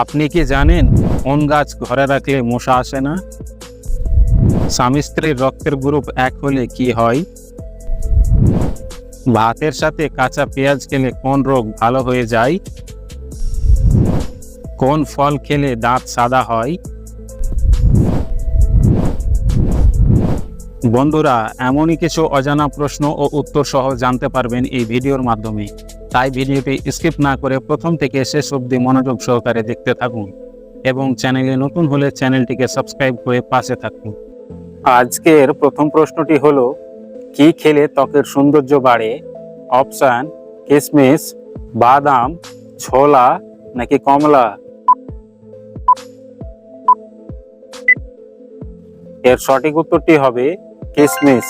আপনি কি জানেন কোন গাছ ঘরে রাখলে মশা আসে না? স্বামী স্ত্রীর রক্তের গ্রুপ এক হলে কি হয়? ভাতের সাথে কাঁচা পেঁয়াজ খেলে কোন রোগ ভালো হয়ে যায়? কোন ফল খেলে দাঁত সাদা হয়? বন্ধুরা, এমনই কিছু অজানা প্রশ্ন ও উত্তর সহ জানতে পারবেন এই ভিডিওর মাধ্যমে। তাই ভিডিওটি স্কিপ না করে প্রথম থেকে শেষ অবধি মনোযোগ সহকারে দেখতে থাকুন এবং চ্যানেলে নতুন হলে চ্যানেলটিকে সাবস্ক্রাইব করে পাশে থাকুন। আজকের প্রথম প্রশ্নটি হলো, কি খেলে ত্বকের সৌন্দর্য বাড়ে? অপশান কিশমিশ বাদাম, ছোলা নাকি কমলা? এর সঠিক উত্তরটি হবে কিশমিশ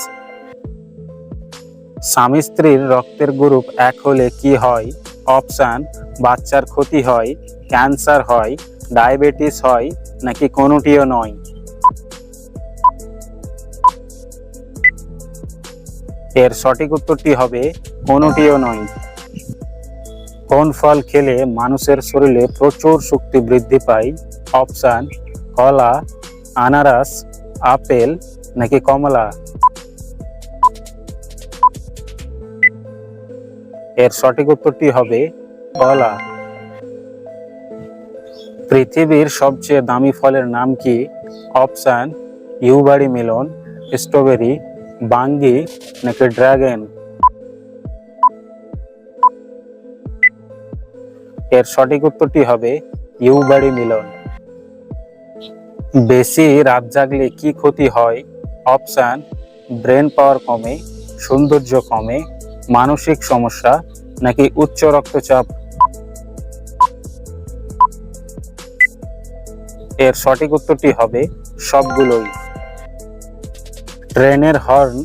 স্বামী স্ত্রীর রক্তের গ্রুপ এক হলে কি হয়? অপশান, বাচ্চার ক্ষতি হয়, ক্যান্সার হয়, ডায়াবেটিস হয়, নাকি কোনোটিও নয়? এর সঠিক উত্তরটি হবে, কোনোটিও নয়। কোন ফল খেলে মানুষের শরীরে প্রচুর শক্তি বৃদ্ধি পায়? অপশান, কলা, আনারস, আপেল, নাকি কমলা? এর সঠিক উত্তরটি হবে কলা। পৃথিবীর সবচেয়ে দামি ফলের নাম কি? অপশান, ইউবাড়ি মেলন, স্ট্রবেরি, বাঙ্গি, নাকি ড্রাগন? এর সঠিক উত্তরটি হবে ইউবাড়ি মিলন। বেশি রাত জাগলে কি ক্ষতি হয়? অপশান, ব্রেন পাওয়ার কমে, সৌন্দর্য কমে মানসিক সমস্যা নাকি উচ্চ রক্তচাপ? এর সঠিক উত্তরটি হবে সবগুলোই। ট্রেনের হর্ন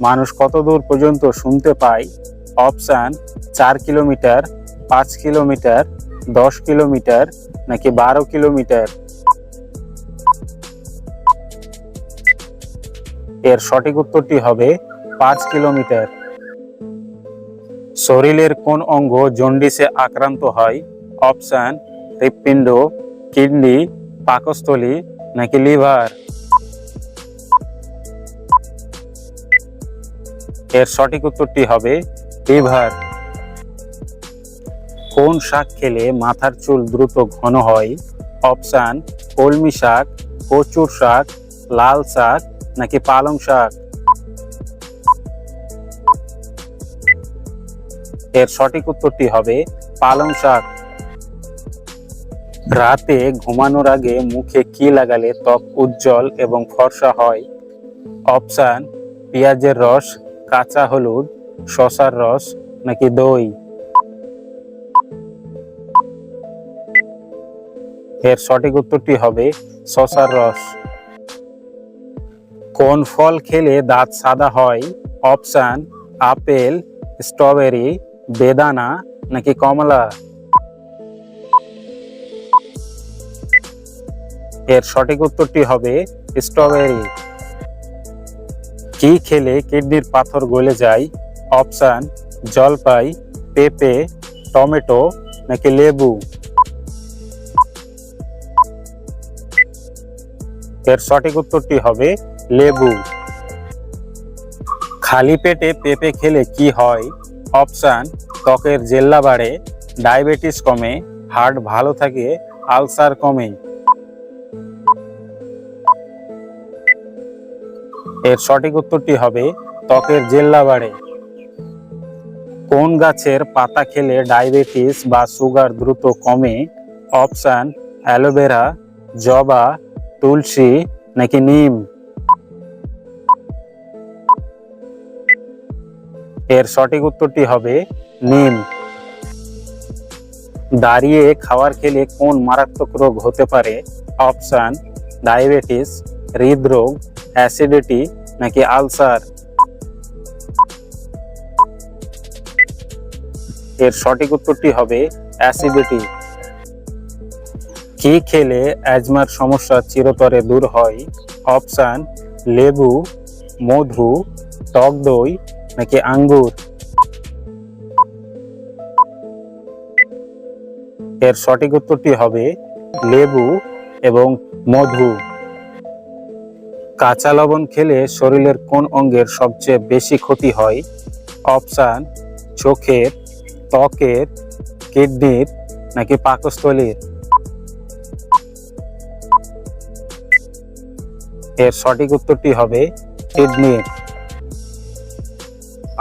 মানুষ কত দূর পর্যন্ত শুনতে পায়? অপশান, চার কিলোমিটার, পাঁচ কিলোমিটার, দশ কিলোমিটার নাকি বারো কিলোমিটার? এর সঠিক উত্তরটি হবে পাঁচ কিলোমিটার। শরীরের কোন অঙ্গ জন্ডিসে আক্রান্ত হয়? অপশান, হৃৎপিণ্ড, কিডনি, পাকস্থলী নাকি লিভার? এর সঠিক উত্তরটি হবে লিভার। কোন শাক খেলে মাথার চুল দ্রুত ঘন হয়? অপশান, কলমি শাক, কচুর শাক, লাল শাক নাকি পালং শাক? এর সঠিক উত্তরটি হবে পালং শাক। রাতে ঘুমানোর আগে মুখে কি লাগালে ত্বক উজ্জ্বল এবং ফর্সা হয়? অপশান, পেঁয়াজের রস, কাঁচা হলুদ, শশার রস নাকি দই? এর সঠিক উত্তরটি হবে শশার রস। কোন ফল খেলে দাঁত সাদা হয়? অপশান, আপেল, স্ট্রবেরি বেদানা নাকি কমলা? এর সঠিক উত্তরটি হবে স্ট্রবেরি। কি খেলে কিডনির পাথর গলে যায়? অপশান, জলপাই, পেঁপে, টমেটো নাকি লেবু? এর সঠিক উত্তরটি হবে লেবু। খালি পেটে পেঁপে খেলে কি হয়? অপশান, ত্বকের জেল্লা বাড়ে, ডায়াবেটিস কমে হার্ট ভালো থাকে, আলসার কমে। এর সঠিক উত্তরটি হবে, ত্বকের জেল্লা বাড়ে। কোন গাছের পাতা খেলে ডায়াবেটিস বা সুগার দ্রুত কমে? অপশান, অ্যালোভেরা, জবা, তুলসী নাকি নিম? এর সঠিক উত্তরটি হবে নিম। দাঁড়িয়ে খাবার খেলে কোন মারাত্মক রোগ হতে পারে? অপশান, ডায়াবেটিস, হৃদরোগ, অ্যাসিডিটি নাকি আলসার? এর সঠিক উত্তরটি হবে অ্যাসিডিটি। কি খেলে অ্যাজমার সমস্যা চিরতরে দূর হয়? অপশান, লেবু, মধু, টক দই নাকি আঙ্গুর? এর সঠিক উত্তরটি হবে লেবু এবং মধু। কাঁচা লবণ খেলে শরীরের কোন অঙ্গের সবচেয়ে বেশি ক্ষতি হয়? অপশান, চোখের, ত্বকের, কিডনির নাকি পাকস্থলীর? এর সঠিক উত্তরটি হবে কিডনির।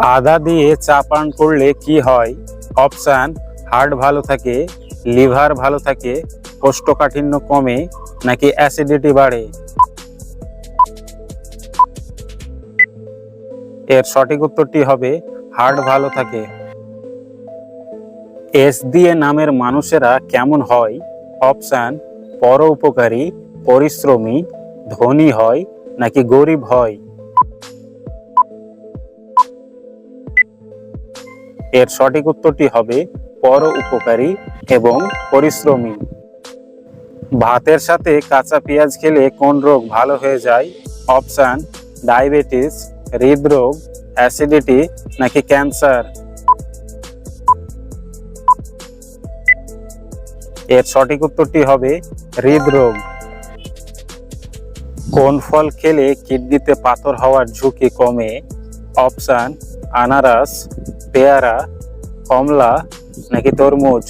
আদা দিয়ে চা পান করলে কি হয়? অপশান হার্ট ভালো থাকে, লিভার ভালো থাকে, কোষ্ঠকাঠিন্য কমে, নাকি অ্যাসিডিটি বাড়ে? এর সঠিক উত্তরটি হবে হার্ট ভালো থাকে। এস দিয়ে নামের মানুষেরা কেমন হয়? অপশান পর উপকারী পরিশ্রমী, ধনী হয়, নাকি গরিব হয়? এর সঠিক উত্তরটি হবে পর উপকারী এবং পরিশ্রমী। ভাতের সাথে কাঁচা পেঁয়াজ খেলে কোন রোগ ভালো হয়ে যায়? অপশান, ডায়াবেটিস, হৃদরোগ, অ্যাসিডিটি নাকি ক্যান্সার? এর সঠিক উত্তরটি হবে হৃদরোগ। কোন ফল খেলে কিডনিতে পাথর হওয়ার ঝুঁকি কমে? অপশান, আনারস পেয়ারা, কমলা নাকি তরমুজ?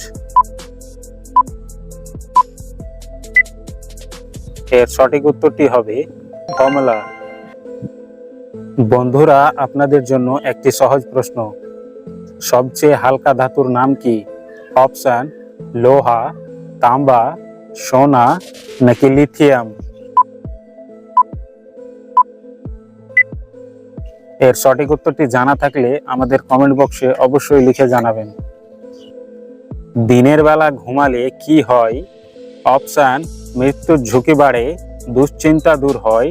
এর সঠিক উত্তরটি হবে কমলা। বন্ধুরা, আপনাদের জন্য একটি সহজ প্রশ্ন। সবচেয়ে হালকা ধাতুর নাম কি? অপশান, লোহা, তাম্বা, সোনা নাকি লিথিয়াম? এর সঠিক উত্তরটি জানা থাকলে আমাদের কমেন্ট বক্সে অবশ্যই লিখে জানাবেন। দিনের বেলা ঘুমালে কি হয়? অপশান মৃত্যুর ঝুঁকি বাড়ে, দুশ্চিন্তা দূর হয়,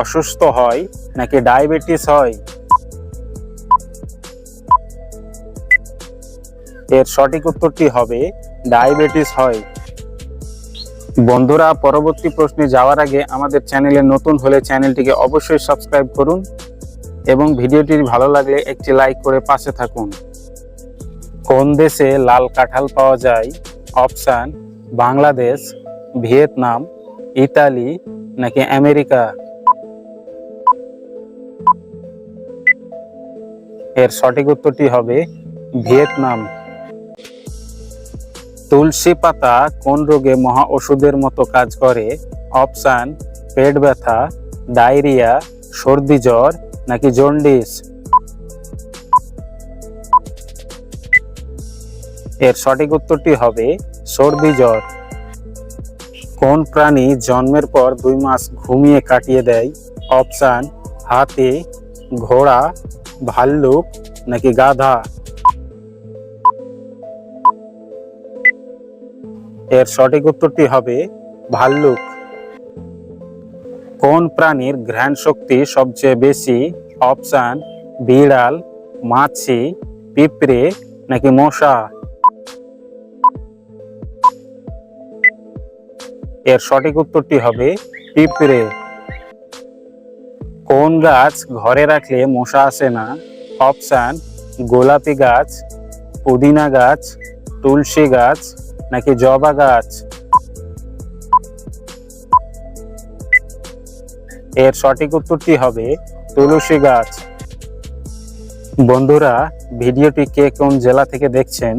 অসুস্থ হয় নাকি ডায়াবেটিস হয়? এর সঠিক উত্তরটি হবে ডায়াবেটিস হয়। বন্ধুরা, পরবর্তী প্রশ্নে যাওয়ার আগে আমাদের চ্যানেলে নতুন হলে চ্যানেলটিকে অবশ্যই সাবস্ক্রাইব করুন। এবং ভিডিওটি ভালো লাগলে একটি লাইক করে পাশে থাকুন। কোন দেশে লাল কাঁঠাল পাওয়া যায়? অপশান, বাংলাদেশ, ভিয়েতনাম, ইতালি, নাকি আমেরিকা? এর সঠিক উত্তরটি হবে ভিয়েতনাম। তুলসী পাতা কোন রোগে মহা ওষুধের মতো কাজ করে? অপশান, পেট ব্যথা, ডায়রিয়া, সর্দি জ্বর নাকি জন্ডিস? এর সঠিক উত্তরটি হবে সর্দি জ্বর। কোন প্রাণী জন্মের পর দুই মাস ঘুমিয়ে কাটিয়ে দেয়? অপশান, হাতি, ঘোড়া, ভাল্লুক নাকি গাধা? এর সঠিক উত্তরটি হবে ভাল্লুক। কোন প্রাণীর ঘ্রাণ শক্তি সবচেয়ে বেশি? অপশান, বিড়াল, মাছি, পিঁপড়ে নাকি মশা? এর সঠিক উত্তরটি হবে পিঁপড়ে। কোন গাছ ঘরে রাখলে মশা আসে না? অপশান, গোলাপি গাছ, পুদিনা গাছ, তুলসী গাছ নাকি জবা গাছ? এর সঠিক উত্তরটি হবে তুলসী গাছ। বন্ধুরা, ভিডিওটি কে কোন জেলা থেকে দেখছেন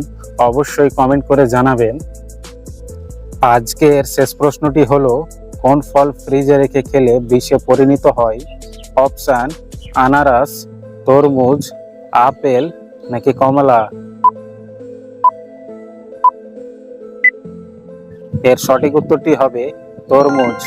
অবশ্যই কমেন্ট করে জানাবেন। আজকের শেষ প্রশ্নটি হলো, কোন ফল ফ্রিজে রেখে খেলে বিষে পরিণত হয়? অপশান, আনারস, তরমুজ, আপেল নাকি কমলা? এর সঠিক উত্তরটি হবে তরমুজ।